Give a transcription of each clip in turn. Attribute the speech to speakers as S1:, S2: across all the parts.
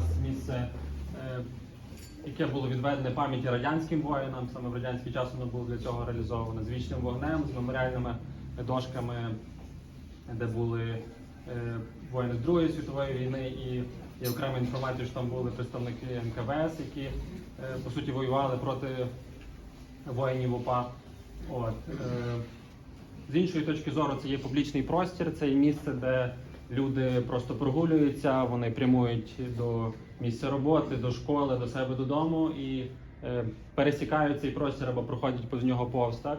S1: час місце, е, яке було відведене пам'яті радянським воїнам. Саме в радянський час воно було для цього реалізовано з вічним вогнем, з меморіальними дошками, де були е, воїни з Другої світової війни і є окрема інформація, що там були представники НКВС, які е, по суті воювали проти воїнів УПА. От, з іншої точки зору, це є публічний простір, це є місце, де люди просто прогулюються, вони прямують до місця роботи, до школи, до себе додому і е, пересікають цей простір або проходять повз нього повз. Так?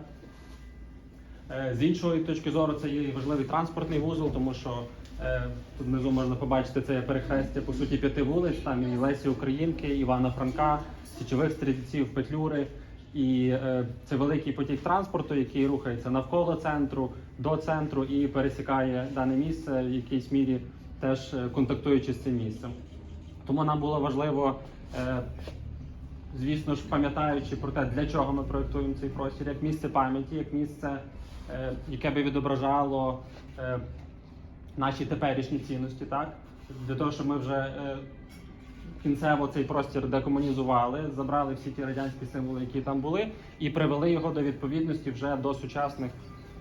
S1: Е, З іншої точки зору, це є важливий транспортний вузол, тому що е, тут внизу можна побачити це перехрестя по суті п'яти вулиць. Там і Лесі Українки, Івана Франка, Січових стрільців, Петлюри. І е, це великий потік транспорту, який рухається навколо центру, до центру і пересікає дане місце в якійсь мірі, теж е, контактуючи з цим місцем. Тому нам було важливо, е, звісно ж, пам'ятаючи про те, для чого ми проєктуємо цей простір, як місце пам'яті, як місце, яке би відображало наші теперішні цінності, так? Для того, щоб ми вже кінцево цей простір декомунізували, забрали всі ті радянські символи, які там були, і привели його до відповідності вже до сучасних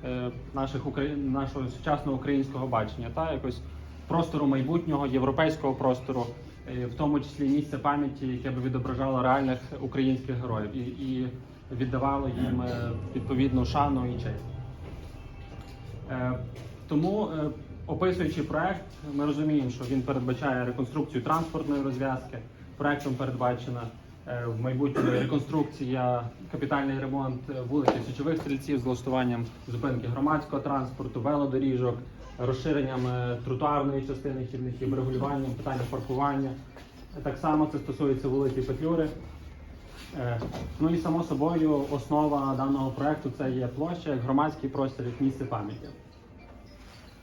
S1: е, наших Украї... нашого сучасного українського бачення, та якось простору майбутнього, європейського простору, е, в тому числі місця пам'яті, яке би відображало реальних українських героїв, і, і віддавало їм е, відповідну шану і честь. Е, Тому, е, описуючи проект, ми розуміємо, що він передбачає реконструкцію транспортної розв'язки. Проектом передбачена е, в майбутньому реконструкція, капітальний ремонт е, вулиці Січових стрільців з влаштуванням зупинки громадського транспорту, велодоріжок, розширенням е, тротуарної частини хідників, регулюванням питання паркування. Так само це стосується вулиці Петлюри. Ну і само собою основа даного проекту це є площа, громадський простір, як місце пам'яті.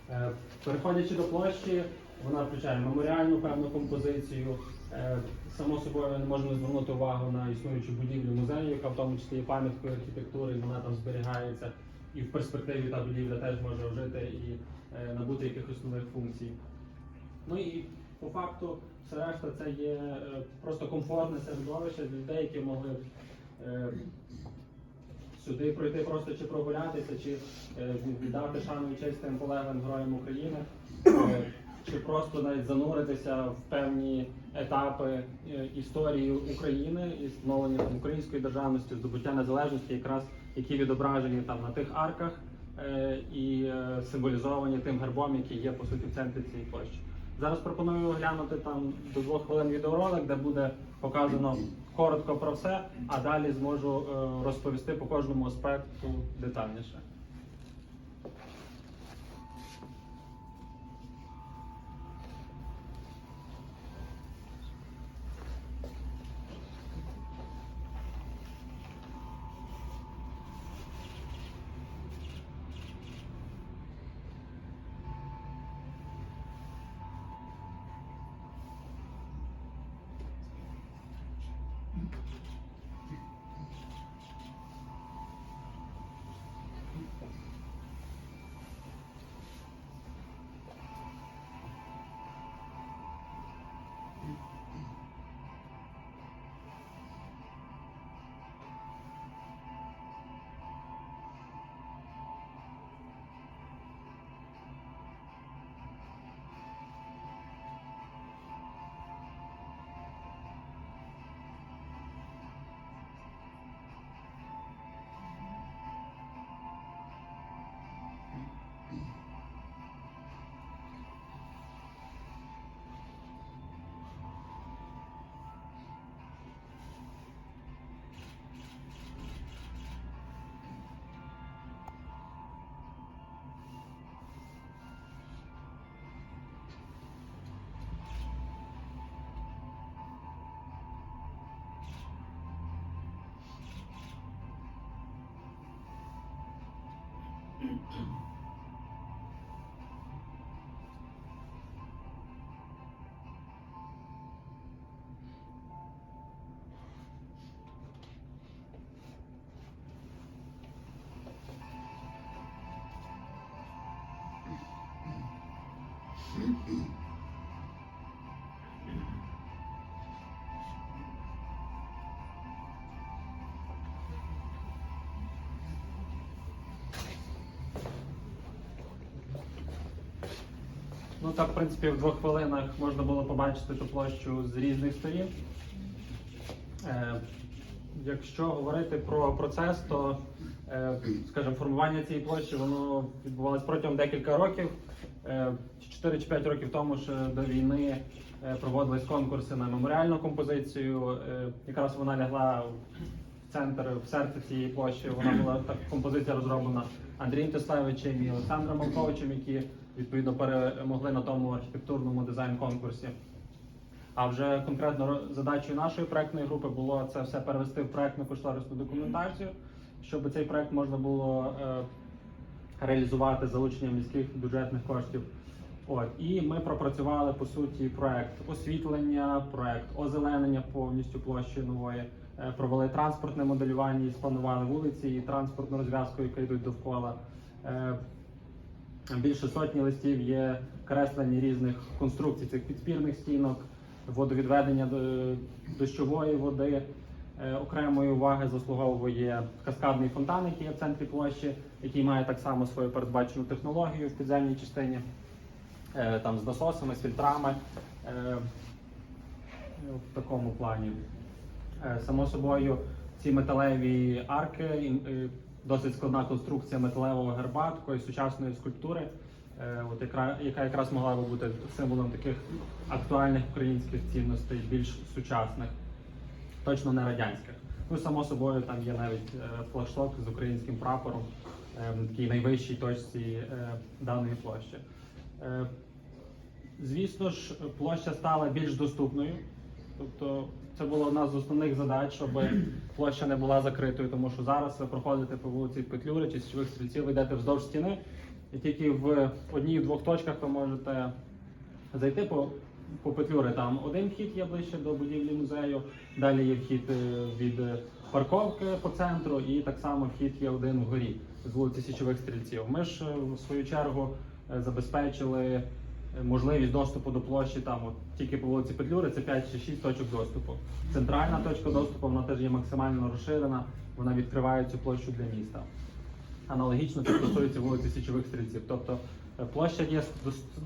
S1: Е, Переходячи до площі, вона включає меморіальну певну композицію. Е, Само собою не можна звернути увагу на існуючу будівлю музею, яка в тому числі є пам'яткою архітектури, вона там зберігається. І в перспективі та будівля теж може ожити і е, набути якихось нових функцій. Ну і по факту все решта це є просто комфортне середовище для людей, які могли сюди пройти просто чи прогулятися, чи е, віддати шану і честь тим полеглим героям України, е, чи просто навіть зануритися в певні етапи е, історії України і становлення там, української державності, здобуття незалежності, якраз які відображені там на тих арках е, і е, символізовані тим гербом, який є по суті в центрі цієї площі. Зараз пропоную оглянути там до двох хвилин відеоролик, де буде показано коротко про все, а далі зможу е, розповісти по кожному аспекту детальніше. Mm-hmm. так, в принципі, в двох хвилинах можна було побачити ту площу з різних сторін. Е, Якщо говорити про процес, то е, скажімо, формування цієї площі воно відбувалось протягом декілька років. Е, 4 чи 5 років тому ще до війни е, проводились конкурси на меморіальну композицію. Е, Якраз вона лягла в центр, в серце цієї площі. Вона була так композиція розроблена Андрієм Теслевичем і Олександром Малковичем, які відповідно перемогли на тому архітектурному дизайн-конкурсі. А вже конкретно задачею нашої проектної групи було це все перевести в проектну кошторисну документацію, щоб цей проект можна було е, реалізувати залученням міських бюджетних коштів. От і ми пропрацювали по суті проект освітлення, проект озеленення повністю площі нової. е, Провели транспортне моделювання і спланували вулиці і транспортну розв'язку, яка йдуть довкола. Е, Більше сотні листів є креслені різних конструкцій цих підспірних стінок, водовідведення дощової води. Е, Окремої уваги заслуговує каскадний фонтан, який є в центрі площі, який має так само свою передбачену технологію в підземній частині, е, там з насосами, з фільтрами. е, В такому плані. Е, Само собою, ці металеві арки, е, досить складна конструкція металевого герба, такої сучасної скульптури, е, от яка, яка якраз могла би бути символом таких актуальних українських цінностей, більш сучасних, точно не радянських. Ну, само собою, там є навіть е, флагшток з українським прапором, е, на такій найвищій точці е, даної площі. Е, Звісно ж, площа стала більш доступною. Тобто це була одна з основних задач, щоб площа не була закритою, тому що зараз ви проходите по вулиці Петлюри чи Січових стрільців, ви йдете вздовж стіни, і тільки в одній-двох точках ви можете зайти по, по Петлюри. Там один вхід є ближче до будівлі музею, далі є вхід е, від парковки по центру, і так само вхід є один вгорі з вулиці Січових стрільців. Ми ж е, в свою чергу е, забезпечили можливість доступу до площі там от, тільки по вулиці Петлюри це 5 чи 6 точок доступу. Центральна точка доступу вона теж є максимально розширена, вона відкриває цю площу для міста. Аналогічно це стосується вулиці Січових стрільців. Тобто е, площа є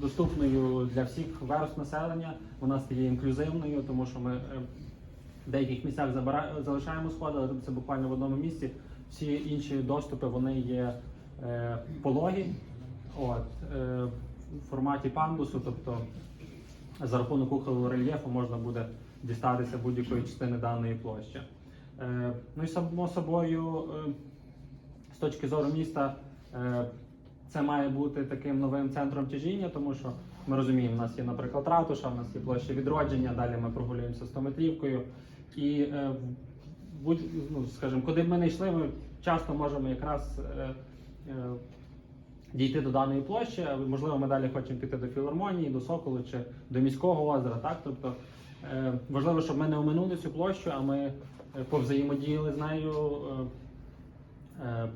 S1: доступною для всіх верств населення, вона стає інклюзивною, тому що ми е, в деяких місцях залишаємо сходи, але це буквально в одному місці. Всі інші доступи вони є е, пологі, от, в форматі пандусу, тобто за рахунок ухилу рельєфу можна буде дістатися будь-якої частини даної площі. Е, ну і само собою, е, з точки зору міста, е, це має бути таким новим центром тяжіння, тому що ми розуміємо, у нас є, наприклад, ратуша, у нас є площа відродження, далі ми прогулюємося 100-метрівкою. І будь, ну, скажімо, куди б ми не йшли, ми часто можемо якраз дійти до даної площі. Можливо, ми далі хочемо піти до філармонії, до Соколу чи до міського озера. Так? Тобто е, важливо, щоб ми не оминули цю площу, а ми е, повзаємодіяли з нею. Е,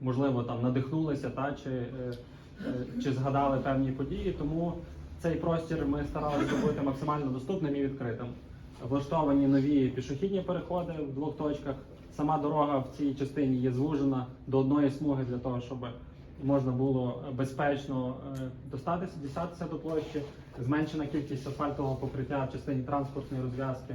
S1: можливо, там надихнулися та, чи, чи згадали певні події. Тому цей простір ми старалися зробити максимально доступним і відкритим. Влаштовані нові пішохідні переходи в двох точках. Сама дорога в цій частині є звужена до одної смуги для того, щоб можна було безпечно е, достатися, дістатися до площі. Зменшена кількість асфальтового покриття в частині транспортної розв'язки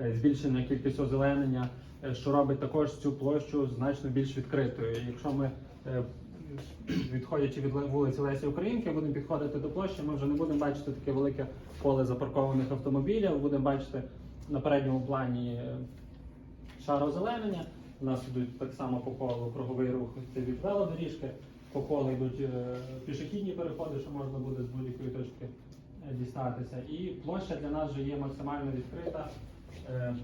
S1: е, збільшення кількість озеленення, е, що робить також цю площу значно більш відкритою. Якщо ми, е, відходячи від вулиці Лесі Українки, будемо підходити до площі, ми вже не будемо бачити таке велике поле запаркованих автомобілів, будемо бачити на передньому плані е, шар озеленення. У нас йдуть так само по колу круговий рух це від велодоріжки, по колу йдуть е, пішохідні переходи, що можна буде з будь-якої точки е, дістатися. І площа для нас вже є максимально відкрита е,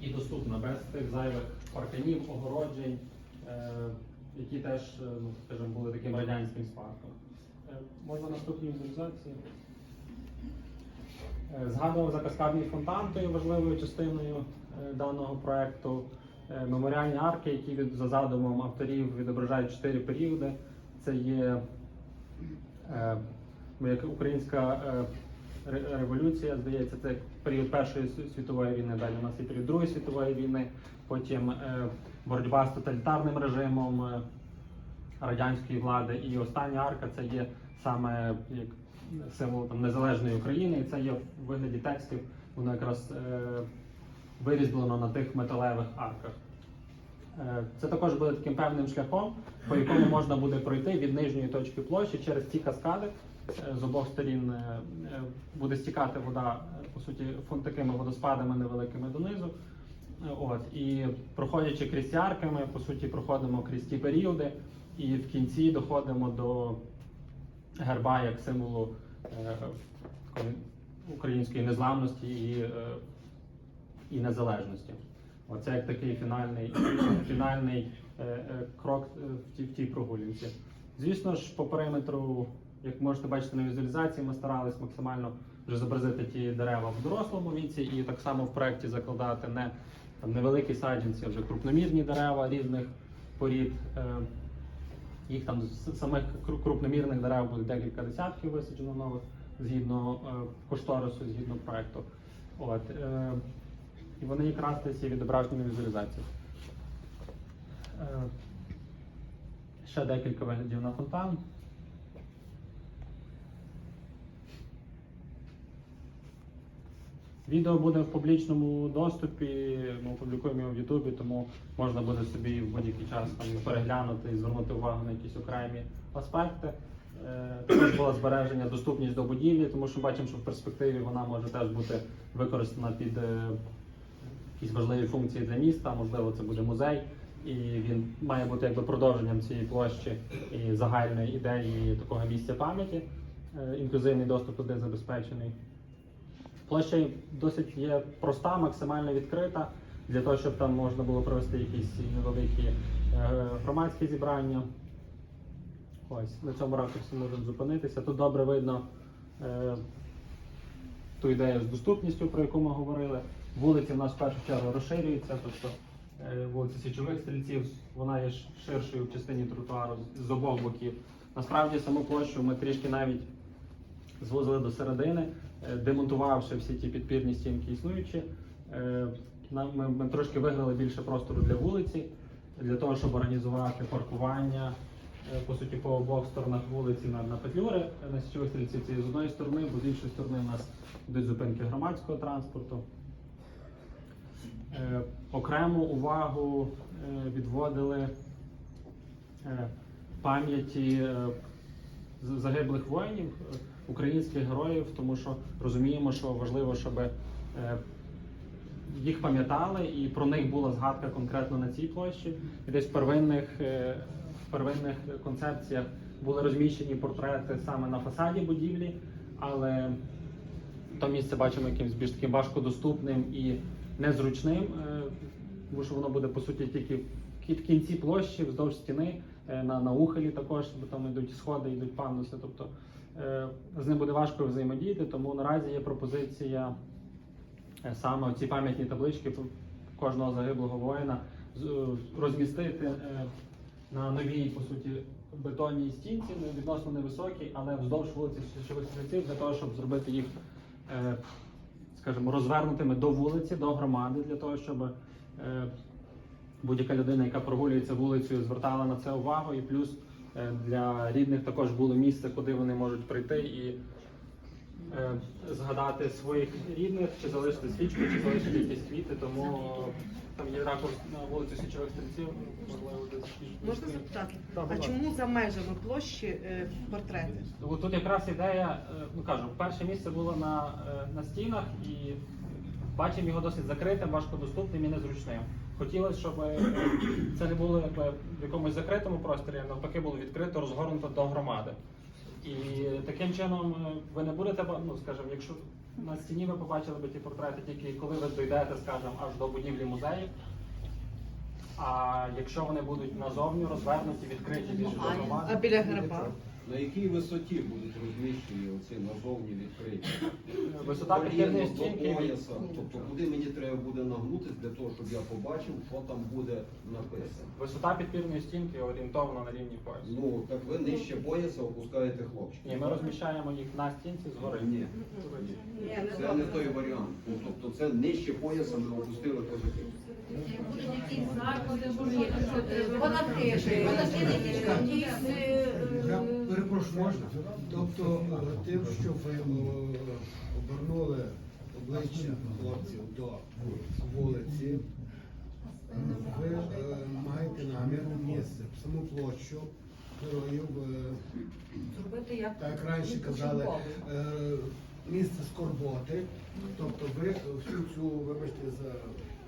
S1: і доступна без тих зайвих парканів, огороджень, які теж, ну, скажімо, були таким радянським спадком. Е, можна наступні візуалізації. Згадував за каскадний фонтан, тою важливою частиною даного проекту. Е, Меморіальні арки, які від, за задумом авторів відображають чотири періоди. Це є е, ну, українська е, революція, здається, це період Першої світової війни, далі у нас є період Другої світової війни, потім е, боротьба з тоталітарним режимом е, радянської влади. І остання арка це є саме як символ там, незалежної України, і це є в вигляді текстів, воно якраз е, вирізблено на тих металевих арках. Е, Це також буде таким певним шляхом, по якому можна буде пройти від нижньої точки площі через ці каскади. Е, З обох сторін е, буде стікати вода, по суті, такими водоспадами невеликими донизу. От, і проходячи крізь ці арки, ми по суті проходимо крізь ті періоди, і в кінці доходимо до герба як символу української незламності і, і незалежності. Оце як такий фінальний, фінальний е, е, крок е, в тій, в тій прогулянці. Звісно ж, по периметру, як можете бачити на візуалізації, ми старались максимально вже зобразити ті дерева в дорослому віці, і так само в проєкті закладати не там, невеликі саджанці, а вже крупномірні дерева різних порід. Е, їх там з самих крупномірних дерев буде декілька десятків висаджено нових згідно е, кошторису, згідно проекту. От, е, і вони якраз десь на візуалізації. Е, ще декілька виглядів на фонтан. Відео буде в публічному доступі, ми опублікуємо його в Ютубі, тому можна буде собі в будь-який час там переглянути і звернути увагу на якісь окремі аспекти. Е, Також було збереження, доступність до будівлі, тому що бачимо, що в перспективі вона може теж бути використана під е, якісь важливі функції для міста. Можливо, це буде музей, і він має бути якби продовженням цієї площі і загальної ідеї такого місця пам'яті. Е, Інклюзивний доступ туди забезпечений. Площа досить є проста, максимально відкрита для того, щоб там можна було провести якісь невеликі е, громадські зібрання. Ось на цьому ракурсі можемо зупинитися. Тут добре видно е, ту ідею з доступністю, про яку ми говорили. Вулиці в нас в першу чергу розширюються, тобто е, вулиця Січових стрільців, вона є ширшою в частині тротуару з- обох боків. Насправді саму площу ми трішки навіть звозили до середини, е, демонтувавши всі ті підпірні стінки існуючі. Е, Ми, ми трошки виграли більше простору для вулиці, для того, щоб організувати паркування по суті по обох сторонах вулиці на, на Петлюри. На січових стрільців це з одної сторони, бо з іншої сторони у нас йдуть зупинки громадського транспорту. Е, Окрему увагу е, відводили е, пам'яті загиблих воїнів, українських героїв, тому що розуміємо, що важливо, щоб їх пам'ятали і про них була згадка конкретно на цій площі. І десь в первинних, в первинних концепціях були розміщені портрети саме на фасаді будівлі, але то місце бачимо якимось більш таким важкодоступним і незручним, е, тому що воно буде по суті тільки в кінці площі, вздовж стіни, е, на, на ухилі також, бо там йдуть сходи, йдуть пандуси. Тобто е, з ним буде важко взаємодіяти, тому наразі є пропозиція е, саме ці пам'ятні таблички кожного загиблого воїна е, розмістити е, на новій, по суті, бетонній стінці, ну, відносно невисокій, але вздовж вулиці Січових стрільців, для того, щоб зробити їх, е, скажімо, розвернутими до вулиці, до громади, для того, щоб е, будь-яка людина, яка прогулюється вулицею, звертала на це увагу, і плюс е, для рідних також було місце, куди вони можуть прийти і е, згадати своїх рідних, чи залишити свічку, чи залишити якісь квіти. Тому там є ракурс на вулицю Січових стрільців, можливо, десь.
S2: Можна запитати,
S1: Так,
S2: а
S1: будь
S2: чому за межами площі е, портрети?
S1: От Тут якраз ідея, е, ну кажу, перше місце було на, е, на стінах і бачимо його досить закритим, важкодоступним і незручним. Хотілося, щоб е, це не було якби в якомусь закритому просторі, а навпаки було відкрито, розгорнуто до громади. І таким чином е, ви не будете, ну скажімо, якщо на стіні ви побачили би ті портрети тільки коли ви дійдете, скажімо, аж до будівлі музею. А якщо вони будуть назовні розвернуті, відкриті більше до громади.
S2: А біля граба?
S3: На якій висоті будуть розміщені оці назовні відкриті?
S1: Висота підхідної
S3: До
S1: стінки
S3: пояса. Тобто куди мені треба буде нагнутися для того, щоб я побачив, що там буде написано.
S1: Висота підпірної стінки орієнтовно на рівні поясу.
S3: Ну, так ви нижче пояса опускаєте хлопчиків.
S1: Ні, ми розміщаємо їх на стінці згори.
S3: Ні.
S2: Ні,
S3: Це не той варіант. Ну, тобто це нижче пояса ми опустили козаки.
S4: Будуть якісь заходи, може якісь е,
S5: перепрошую, можна? Тобто е, тим, що ви е, обернули обличчя хлопців до вулиці, е, ви маєте намір місце, саму площу героїв, так раніше казали, місце скорботи. Тобто ви всю цю, вибачте за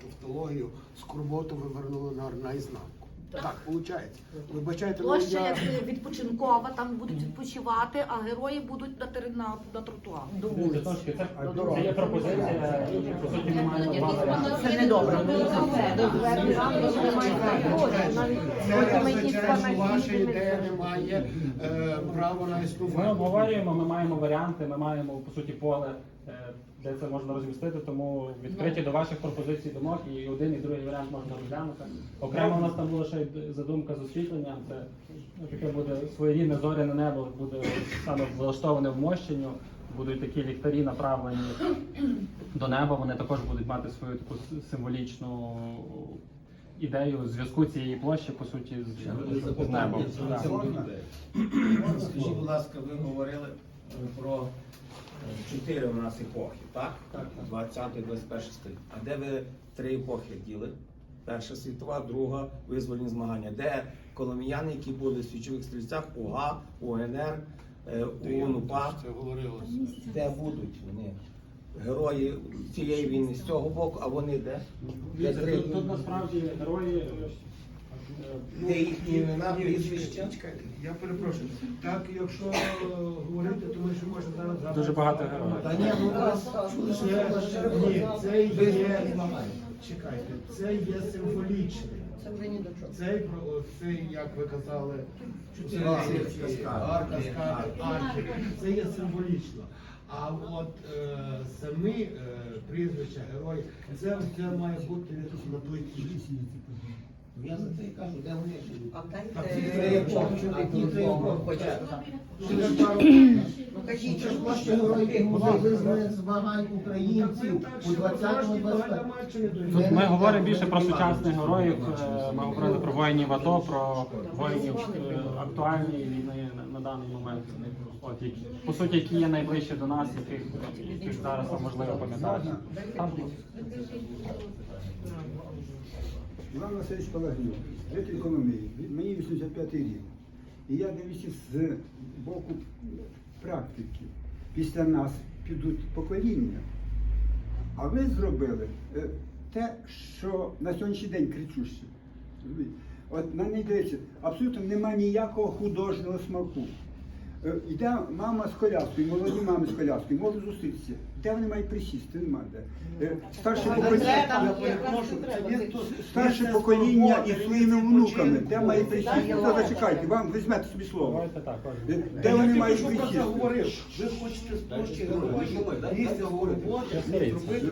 S5: тавтологію, скорботу ви вернули на наізнанку. Так, виходить. Вибачайте, ну,
S6: Площа
S5: я-
S6: як відпочинкова, там будуть відпочивати, а герої будуть на терен на, на тротуарі.
S1: Дивіться, трошки, це, це є пропозиція, по суті.
S6: Це не добре.
S5: Це означає, що ваша ідея не має е, права на
S1: Ми
S5: існування.
S1: обговорюємо, ми маємо варіанти, ми маємо по суті поле, е, де це можна розмістити, тому відкриті до ваших пропозицій думок і один і другий варіант можна розглянути. Окремо у нас там була ще й задумка з освітленням. Це ну, таке буде своєрідне зоряне небо, буде саме влаштоване в мощенню. Будуть такі ліхтарі направлені до неба. Вони також будуть мати свою таку символічну ідею зв'язку цієї площі, по суті, з, з небом. Да.
S7: Скажіть, будь ласка, ви говорили про чотири у нас епохи, так?
S1: Так, так.
S7: 20 21 століття. А де ви три епохи діли? Перша світова, друга визвольні змагання. Де коломіяни, які були в свічових стрільцях, УГА, УНР, е, УНУПА,
S5: Це говорилося.
S7: де будуть вони? Герої цієї війни з цього боку, а вони де? Три?
S1: Тут, тут насправді герої. Е,
S7: Де їхні імена, прізвища?
S5: Я перепрошую. Так, якщо говорити, то ми ще можемо зараз згадати-
S1: Дуже багато героїв.
S7: Та ні, ну вас чули, що
S5: Це,
S7: ще
S5: ні, це є, чекайте, це є символічний. Цей, про- цей, як ви казали, ці- арка, каскади, арки, це є символічно. А от е, самі е, прізвища герої, це все має бути на плиті.
S7: Я за це і кажу, де вони живуть.
S2: А
S7: ці
S2: дайте,
S7: три епохи, а ті три епохи.
S2: ну кажіть,
S7: ж площа героїв була змагань українців у 20-му
S1: Тут ми говоримо більше про сучасних героїв. е, Ми говорили про воїнів АТО, про воїнів е, актуальної війни на, на даний момент. От які по суті, які є найближчі до нас, яких, яких зараз можливо пам'ятати.
S8: Іван Васильович Палагнюк, житель Коломиї. Мені 85 рік. І я дивлюся з боку практики. Після нас підуть покоління. А ви зробили е, те, що на сьогоднішній день кричуще. От на неї дивіться, абсолютно немає ніякого художнього смаку. Е, Йде мама з коляскою, молоді мами з коляскою, можуть зустрітися. Де вони мають присісти? Нема де. Е, Старше покоління. Старше покоління із своїми внуками. Де має присісти? Та зачекайте, вам візьмете собі слово.
S1: ось.
S8: Де- вони мають присісти?
S5: Ви хочете площі місце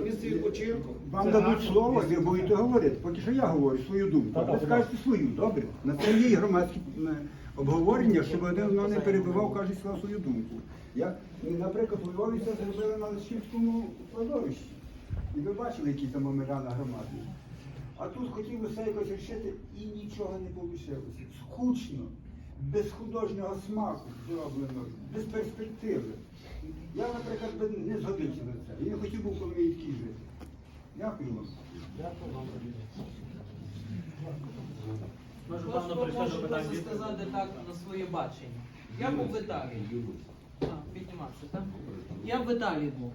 S5: місце відпочинку.
S8: Вам дадуть слово, ви будете говорити. Поки що я говорю свою думку. Ви скажете свою, добре? На це є громадські е, обговорення, щоб один одного не перебивав, каже сказав свою думку. Я, наприклад, у Львові це зробили на Лещівському кладовищі. І ви бачили, які там меморіальна громада. А тут хотів усе якось рішити і нічого не вийшло. Скучно, без художнього смаку зроблено, без перспективи. Я, наприклад, не згодився на це. Я не хотів був коломийський жити. Дякую вам.
S1: Ми ж, прийшли до питань
S9: просто сказати так на своє бачення. Я був в Італії. А, підніматися, так? Я в Італії був.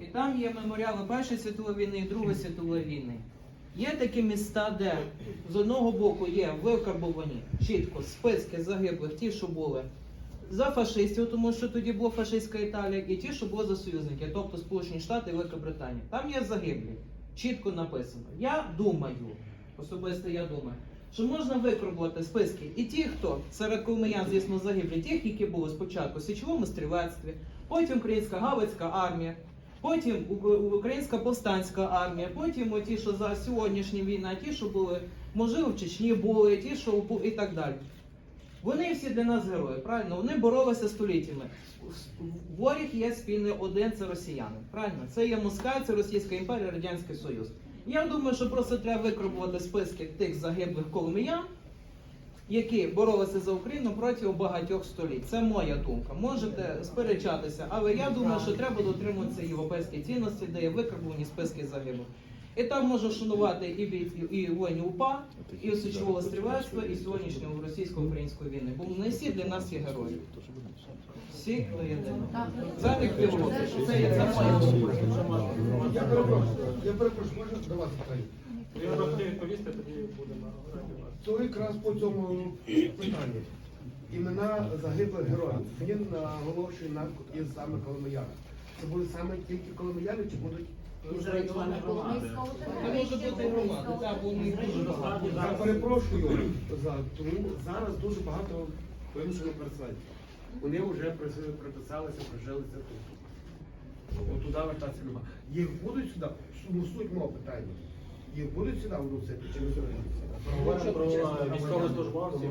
S9: І там є меморіали Першої світової війни і Другої світової війни. Є такі міста, де з одного боку є викарбовані чітко списки загиблих, ті, що були за фашистів, тому що тоді була фашистська Італія, і ті, що були за союзники, тобто Сполучені Штати і Велика Британія. Там є загиблі, чітко написано. Я думаю, особисто я думаю, що можна викорбувати списки і ті, хто серед коломиян, звісно, загиблі, тих, які були спочатку в січовому стрілецтві, потім Українська Галицька армія, потім Українська повстанська армія, потім ті, що за сьогоднішні війна, ті, що були, можливо, в Чечні були, ті, що і так далі. Вони всі для нас герої, правильно? Вони боролися століттями. Воріг є спільний один, це росіяни. Правильно? Це є Москва, це Російська імперія, Радянський Союз. Я думаю, що просто треба викрупувати списки тих загиблих коломиян, які боролися за Україну протягом багатьох століть. Це моя думка. Можете сперечатися, але я думаю, що треба дотримуватися європейських цінностей, де є викруповані списки загиблих. І там можна шанувати і бійців, і воїнів УПА, і січового стрілецтва, і сьогоднішнього російсько-української війни. Бо не всі для нас є герої. Всі єдиного. Це не пілот. Це є це моя.
S5: Я перепрошую, я перепрошую, можна до вас питання?
S1: Я би відповісти, тоді будемо.
S5: То якраз по цьому питанню. Імена загиблих героїв. Він наголошує на із саме Коломияна. Це будуть саме тільки Коломияни чи будуть
S1: Із районної громади.
S9: Це може бути громада, так, бо не дуже багато.
S5: Я перепрошую за тому зараз дуже багато вимушено переселенців. Вони вже приписалися, прижилися тут. От туди вертатися нема. Їх будуть сюди, ну суть мого питання. Їх будуть сюди вносити чи не
S1: Говоримо про військовослужбовців.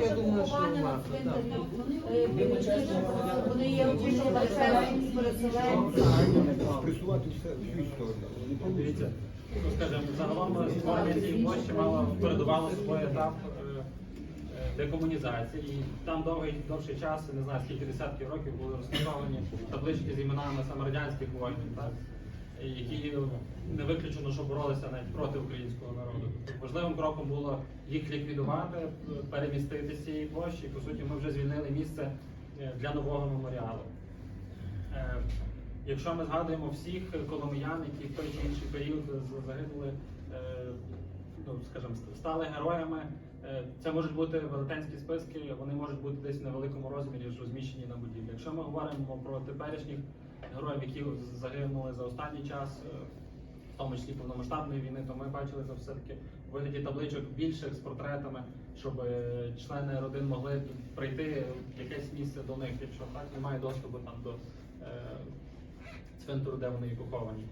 S9: Я думаю, що варто.
S6: Вони є переселенці.
S8: Все всю історію.
S1: Дивіться, ну, скажімо, загалом створення цієї площі мало передувало собою етап е, е, декомунізації. І там довгий довший час, не знаю скільки десятків років, були розташовані таблички з іменами саме радянських воїнів, так? Які не виключено, що боролися навіть проти українського народу. Тобто важливим кроком було їх ліквідувати, перемістити з цієї площі. По суті, ми вже звільнили місце е, для нового меморіалу. Е, Якщо ми згадуємо всіх коломиян, які в той чи інший період загинули, е, ну скажімо, стали героями, е, це можуть бути велетенські списки, вони можуть бути десь в невеликому розмірі розміщені на будівлі. Якщо ми говоримо про теперішніх героїв, які загинули за останній час, е, в тому числі повномасштабної війни, то ми бачили це все-таки в вигляді табличок більших з портретами, щоб е, члени родин могли прийти в якесь місце до них, якщо так немає доступу там до е, цвинтару, де вони і поховані.